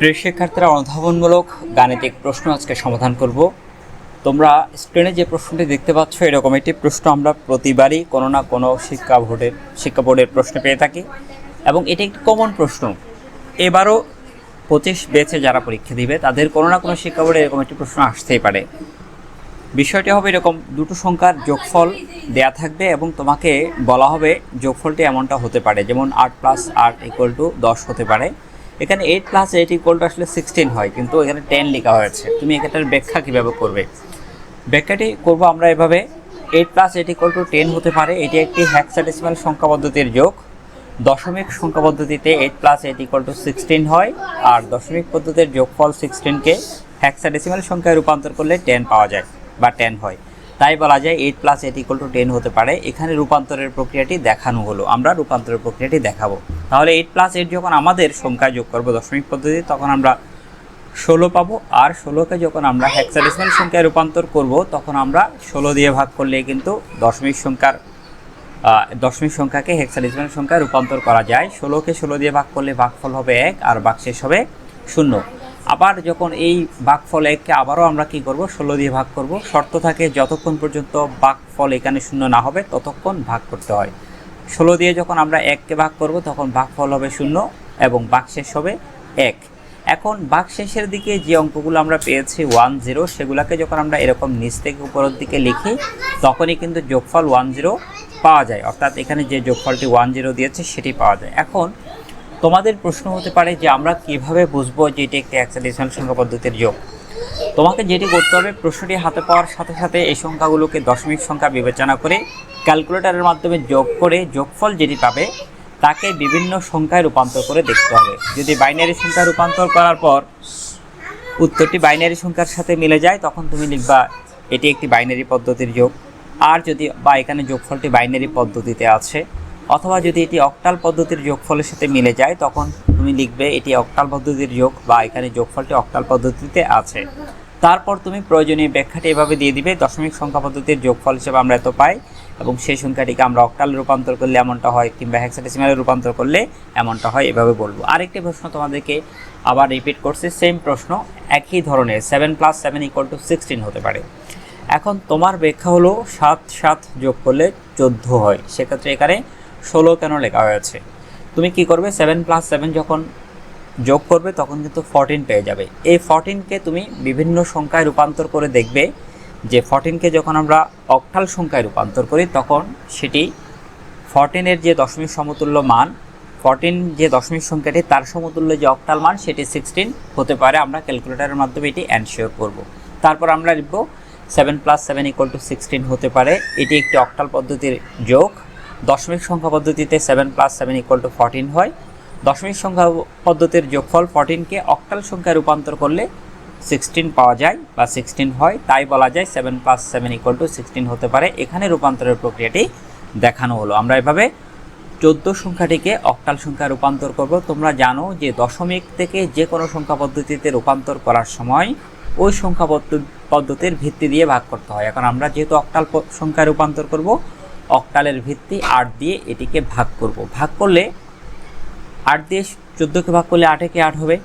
প্রিয় শিক্ষার্থীরা, অনুধাবনমূলক গাণিতিক প্রশ্ন আজকে সমাধান করব। তোমরা স্ক্রিনে যে প্রশ্নটি দেখতে পাচ্ছ, এরকম একটি প্রশ্ন আমরা প্রতিবারই কোনো না কোনো শিক্ষা বোর্ডের শিক্ষা বোর্ডের প্রশ্ন পেয়ে থাকি এবং এটি একটি কমন প্রশ্ন। এবারও পঁচিশ বেচে যারা পরীক্ষা দিবে, তাদের কোনো না কোনো শিক্ষা বোর্ডে এরকম একটি প্রশ্ন আসতেই পারে। বিষয়টি হবে এরকম, দুটো সংখ্যার যোগফল দেয়া থাকবে এবং তোমাকে বলা হবে যোগফলটি এমনটা হতে পারে, যেমন আট প্লাস আট ইকুয়াল টু দশ হতে পারে। এখানে eight plus eight equal to আসলে সিক্সটিন হয়, কিন্তু এখানে টেন লেখা হয়েছে। তুমি এখানটার ব্যাখ্যা কীভাবে করবে? ব্যাখ্যাটি করব আমরা এভাবে। Eight plus eight equal to ten হতে পারে, এটি একটি হ্যাক্সাডেসিমাল সংখ্যা পদ্ধতির যোগ। দশমিক সংখ্যা পদ্ধতিতে eight plus eight equal to sixteen হয়, আর দশমিক পদ্ধতির যোগফল সিক্সটিনকে হ্যাক্সাডেসিমাল সংখ্যায় রূপান্তর করলে টেন পাওয়া যায়, বা টেন হয়। তাই বলা যায় eight plus eight equal to ten হতে পারে। এখানে রূপান্তরের প্রক্রিয়াটি দেখানো হলো, আমরা রূপান্তরের প্রক্রিয়াটি দেখাবো। তাহলে এইট প্লাস এইট যখন আমাদের সংখ্যায় যোগ করব দশমিক পদ্ধতি, তখন আমরা ষোলো পাবো। আর ষোলোকে যখন আমরা হ্যাক্সাডেসিমাল সংখ্যায় রূপান্তর করব, তখন আমরা ষোলো দিয়ে ভাগ করলে কিন্তু দশমিক সংখ্যার দশমিক সংখ্যাকে হেক্সাডেসিমাল সংখ্যায় রূপান্তর করা যায়। ষোলোকে ষোলো দিয়ে ভাগ করলে ভাগফল হবে এক, আর ভাগশেষ হবে শূন্য। আবার যখন এই ভাগফল এককে আবারও আমরা কি করব? ষোলো দিয়ে ভাগ করব। শর্ত থাকে, যতক্ষণ পর্যন্ত ভাগফল এখানে শূন্য না হবে, ততক্ষণ ভাগ করতে হয়। ষোলো দিয়ে যখন আমরা এককে ভাগ করব, তখন ভাগফল হবে শূন্য এবং ভাগশেষ হবে এক। এখন ভাগশেষের দিকে যে অঙ্কগুলো আমরা পেয়েছি ওয়ান জিরো, সেগুলোকে যখন আমরা এরকম নিচ থেকে উপরের দিকে লিখি, তখনই কিন্তু যোগফল ওয়ান জিরো পাওয়া যায়। অর্থাৎ এখানে যে যোগফলটি ওয়ান জিরো দিয়েছে, সেটি পাওয়া যায়। এখন তোমাদের প্রশ্ন হতে পারে যে আমরা কীভাবে বুঝব যে এটি একটি হ্যাক্সাডেসিমাল সংখ্যা পদ্ধতির যোগ? তোমাকে যেটি করতে হবে, প্রশ্নটি হাতে পাওয়ার সাথে সাথে এই সংখ্যাগুলোকে দশমিক সংখ্যা বিবেচনা করে ক্যালকুলেটরের মাধ্যমে যোগ করে যোগফল যেটি পাবে, তাকে বিভিন্ন সংখ্যায় রূপান্তর করে দেখতে হবে। যদি বাইনারি সংখ্যা রূপান্তর করার পর উত্তরটি বাইনারি সংখ্যার সাথে মিলে যায়, তখন তুমি লিখবা, এটি একটি বাইনারি পদ্ধতির যোগ। আর যদি বা এখানে যোগফলটি বাইনারি পদ্ধতিতে আছে অথবা যদি এটি অক্টাল পদ্ধতির যোগফলের সাথে মিলে যায়, তখন তুমি লিখবে এটি অক্টাল পদ্ধতির যোগ বা এখানে যোগফলটি অক্টাল পদ্ধতিতে আছে। তারপর তুমি প্রয়োজনীয় ব্যাখ্যাটি এভাবে দিয়ে দিবে, দশমিক সংখ্যা পদ্ধতির যোগফল হিসেবে আমরা এত পাই এবং সেই সংখ্যাটিকে আমরা অক্টালে রূপান্তর করলে এমনটা হয়, কিংবা হ্যাক্সাডেসিমালে রূপান্তর করলে এমনটা হয়, এভাবে বলব। আরেকটি প্রশ্ন তোমাদেরকে আবার রিপিট করছে সেম প্রশ্ন, একই ধরনের seven plus seven equal to sixteen হতে পারে। এখন তোমার ব্যাখ্যা হলো সাত সাত যোগ করলে চোদ্দ হয়, সেক্ষেত্রে এখানে ষোলো কেন লেখা হয়েছে? তুমি কি করবে? সেভেন প্লাস সেভেন যখন যোগ করবে, তখন কিন্তু ফরটিন পেয়ে যাবে। এই ফরটিনকে তুমি বিভিন্ন সংখ্যায় রূপান্তর করে দেখবে যে ফরটিনকে যখন আমরা অক্টাল সংখ্যায় রূপান্তর করি, তখন সেটি ফরটিনের যে দশমিক সমতুল্য মান ফরটিন যে দশমিক সংখ্যাটি, তার সমতুল্য যে অক্টাল মান, সেটি সিক্সটিন হতে পারে। আমরা ক্যালকুলেটরের মাধ্যমে এটি অ্যানশিওর করব। তারপর আমরা লিখব seven plus seven equal to sixteen হতে পারে। এটি একটি অক্টাল পদ্ধতির যোগ। দশমিক সংখ্যা পদ্ধতিতে seven plus seven equal to fourteen হয়। দশমিক সংখ্যা পদ্ধতির যোগফল ফরটিনকে অক্টাল সংখ্যায় রূপান্তর করলে সিক্সটিন পাওয়া যায় বা সিক্সটিন হয়। তাই বলা যায় seven plus seven equal to sixteen হতে পারে। এখানে রূপান্তরের প্রক্রিয়াটি দেখানো হলো। আমরা এভাবে চোদ্দ সংখ্যাটিকে অক্টাল সংখ্যায় রূপান্তর করব। তোমরা জানো যে দশমিক থেকে যে কোনো সংখ্যা পদ্ধতিতে রূপান্তর করার সময় ওই সংখ্যা পদ্ধ- পদ্ধতির ভিত্তি দিয়ে ভাগ করতে হয়। এখন আমরা যেহেতু অক্টাল সংখ্যায় রূপান্তর করব অক্টালের ভিত্তি আট দিয়ে এটিকে ভাগ করব। ভাগ করলে আট দিয়ে চোদ্দোকে ভাগ করলে আটেকে আট হবে?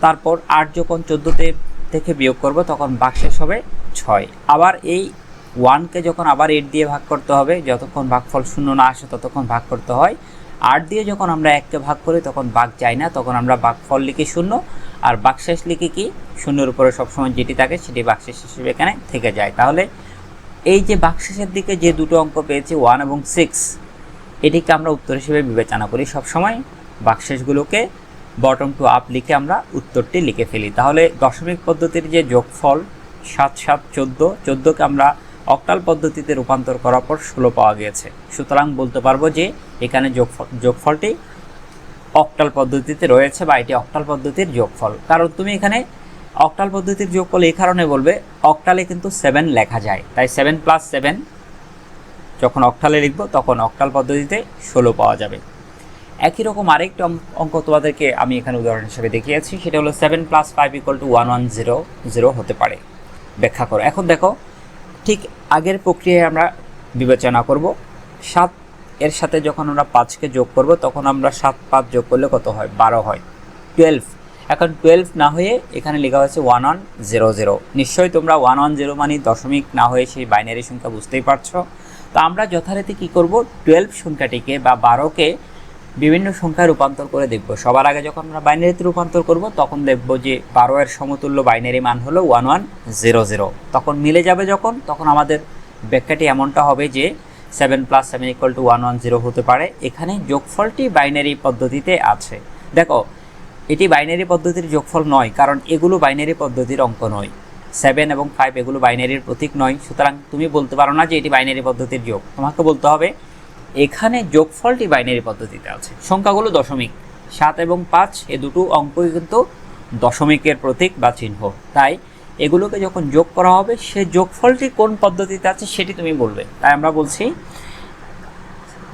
তারপর আট যখন চোদ্দোতে থেকে বিয়োগ করব, তখন বাকশেষ হবে ছয়। আবার এই ওয়ানকে যখন আবার এইট দিয়ে ভাগ করতে হবে, যতক্ষণ ভাগফল শূন্য না আসে ততক্ষণ ভাগ করতে হয়। আট দিয়ে যখন আমরা এককে ভাগ করি, তখন বাঘ যায় না, তখন আমরা বাঘফল লিখি শূন্য। আর বাকশেষ লিখি কি? শূন্যের উপরে সবসময় যেটি থাকে, সেটি বাকশেষ হিসেবে এখানে থেকে যায়। তাহলে এই যে বাকশেষের দিকে যে দুটো অঙ্ক পেয়েছি ওয়ান এবং সিক্স এটিকে আমরা উত্তর হিসেবে বিবেচনা করি। সবসময় বাকশেষগুলোকে বটম টু আপ লিখে আমরা উত্তরটি লিখে ফেলি। তাহলে দশমিক পদ্ধতির যে যোগফল, সাত সাত, চোদ্দ, চোদ্দোকে আমরা অক্টাল পদ্ধতিতে রূপান্তর করার পর ষোলো পাওয়া গিয়েছে সুতরাং বলতে পারব যে এখানে যোগফল, যোগফলটি অক্টাল পদ্ধতিতে রয়েছে বা এটি অক্টাল পদ্ধতির যোগফল। কারণ তুমি এখানে অক্টাল পদ্ধতির যোগফল এই কারণে বলবে, অক্টালে কিন্তু সেভেন লেখা যায়। তাই সেভেন প্লাস সেভেন যখন অক্টালে লিখব, তখন অক্টাল পদ্ধতিতে ষোলো পাওয়া যাবে। একই রকম আরেকটি অঙ্ক- তোমাদেরকে আমি এখানে উদাহরণ হিসেবে দেখিয়েছি, সেটা হলো seven plus five equal to one one zero zero হতে পারে। ব্যাখ্যা করো। এখন দেখো, ঠিক আগের প্রক্রিয়ায় আমরা বিবেচনা করব। সাত, এর সাথে যখন আমরা পাঁচকে যোগ করব, তখন আমরা সাত পাঁচ যোগ করলে কত হয়? বারো হয়। টুয়েলভ এখন টুয়েলভ না হয়ে এখানে লেখা হয়েছে ওয়ান ওয়ান জিরো জিরো নিশ্চয়ই তোমরা ওয়ান ওয়ান জিরো মানে দশমিক না হয়ে সেই বাইনারি সংখ্যা বুঝতেই পারছ। তো আমরা যথারীতি কী করব? টুয়েলভ সংখ্যাটিকে বা বারোকে বিভিন্ন সংখ্যায় রূপান্তর করে দেখব। সবার আগে যখন আমরা বাইনারিতে রূপান্তর করব, তখন দেখব যে বারো এর সমতুল্য বাইনারি মান হলো ওয়ান ওয়ান জিরো জিরো তখন মিলে যাবে যখন, তখন আমাদের ব্যাখ্যাটি এমনটা হবে যে seven plus seven equal to one one zero হতে পারে। এখানে যোগফলটি বাইনারি পদ্ধতিতে আছে। দেখো এটি বাইনারি পদ্ধতির যোগফল নয়, কারণ এগুলো বাইনারি পদ্ধতির অঙ্ক নয়। সেভেন এবং ফাইভ এগুলো বাইনারির প্রতীক নয়, সুতরাং তুমি বলতে পারো না যে এটি বাইনারি পদ্ধতির যোগ। তোমাকে বলতে হবে, এখানে যোগফলটি বাইনারি পদ্ধতিতে আছে। সংখ্যাগুলো দশমিক। সাত এবং পাঁচ এ দুটো অঙ্কই কিন্তু দশমিকের প্রতীক বা চিহ্ন। তাই এগুলোকে যখন যোগ করা হবে, সে যোগফলটি কোন পদ্ধতিতে আছে সেটি তুমি বলবে। তাই আমরা বলছি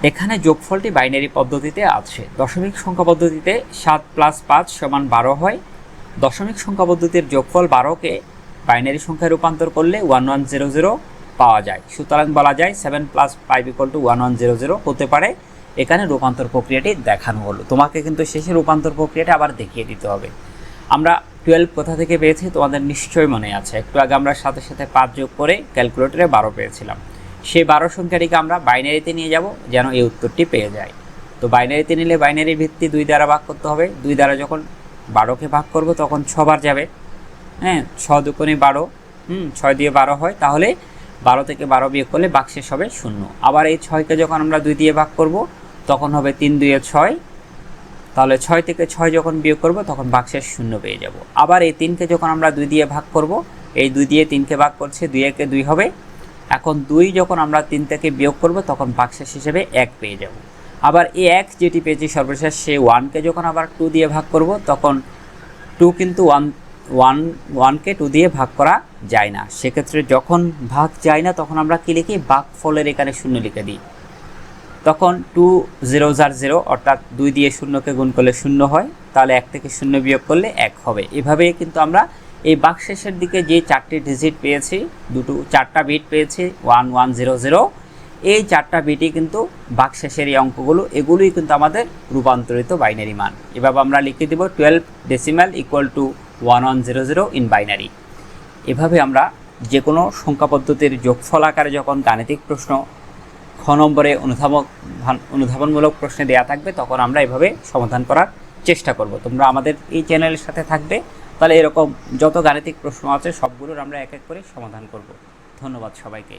এখানে যোগফলটি বাইনারি পদ্ধতিতে আছে। দশমিক সংখ্যা পদ্ধতিতে সাত প্লাস পাঁচ সমান বারো হয়। দশমিক সংখ্যা পদ্ধতির যোগফল বারোকে বাইনারি সংখ্যায় রূপান্তর করলে ওয়ান ওয়ান জিরো জিরো পাওয়া যায়। সুতরাং বলা যায় seven plus five equal to one one zero zero হতে পারে। এখানে রূপান্তর প্রক্রিয়াটি দেখানো হলো। তোমাকে কিন্তু শেষে রূপান্তর প্রক্রিয়াটা আবার দেখিয়ে দিতে হবে। আমরা টুয়েলভ কোথা থেকে পেয়েছি? তোমাদের নিশ্চয়ই মনে আছে। একটু আগে আমরা সাথে সাথে পাঁচ যোগ করে ক্যালকুলেটরে বারো পেয়েছিলাম। সেই বারো সংখ্যাটিকে আমরা বাইনারিতে নিয়ে যাব যেন এই উত্তরটি পেয়ে যায়। তো বাইনারিতে নিলে বাইনারির ভিত্তি দুই দ্বারা ভাগ করতে হবে। দুই দ্বারা যখন বারোকে ভাগ করব, তখন ছবার যাবে। হ্যাঁ ছ দুকোনে বারো, হুম, ছয় দিয়ে বারো হয়, তাহলে বারো থেকে বারো বিয়োগ করলে বাক্সেস হবে শূন্য। আবার এই ছয়কে যখন আমরা দুই দিয়ে ভাগ করব, তখন হবে তিন দুইয়ে ছয়। তাহলে ছয় থেকে ছয় যখন বিয়োগ করব, তখন বাক্সের শূন্য পেয়ে যাব। আবার এই তিনকে যখন আমরা দুই দিয়ে ভাগ করব, এই দুই দিয়ে তিনকে ভাগ করছে, দুই একে দুই হবে। এখন দুই যখন আমরা তিন থেকে বিয়োগ করব, তখন বাক্সেস হিসেবে এক পেয়ে যাব। আবার এই এক যেটি পেয়েছি সর্বশেষ সে ওয়ানকে যখন আবার টু দিয়ে ভাগ করব, তখন টু কিন্তু ওয়ান ওয়ান ওয়ানকে টু দিয়ে ভাগ করা যায় না। সেক্ষেত্রে যখন ভাগ যায় না, তখন আমরা কী লিখি? বাক ফলের এখানে শূন্য লিখে দিই। তখন টু জিরো জার জিরো অর্থাৎ দুই দিয়ে শূন্যকে গুণ করলে শূন্য হয়, তাহলে এক থেকে শূন্য বিয়োগ করলে এক হবে। এভাবে কিন্তু আমরা এই বাক্সেসের দিকে যে চারটি ডিজিট পেয়েছি, দুটো, চারটা বিট পেয়েছি ওয়ান ওয়ান জিরো জিরো এই চারটা বিটই কিন্তু বাক্সেসের এই অঙ্কগুলো, এগুলোই কিন্তু আমাদের রূপান্তরিত বাইনারি মান। এভাবে আমরা লিখে দেব twelve decimal equal to one one zero zero in binary এভাবে আমরা যে কোনো সংখ্যা পদ্ধতির যোগফল আকারে যখন গাণিতিক প্রশ্ন, খ নম্বরে অনুধাবক অনুধাবনমূলক প্রশ্নে দেয়া থাকবে, তখন আমরা এভাবে সমাধান করার চেষ্টা করব। তোমরা আমাদের এই চ্যানেলের সাথে থাকবে। তাহলে এরকম যত গাণিতিক প্রশ্ন আছে সবগুলোর আমরা এক এক করে সমাধান করব। ধন্যবাদ সবাইকে।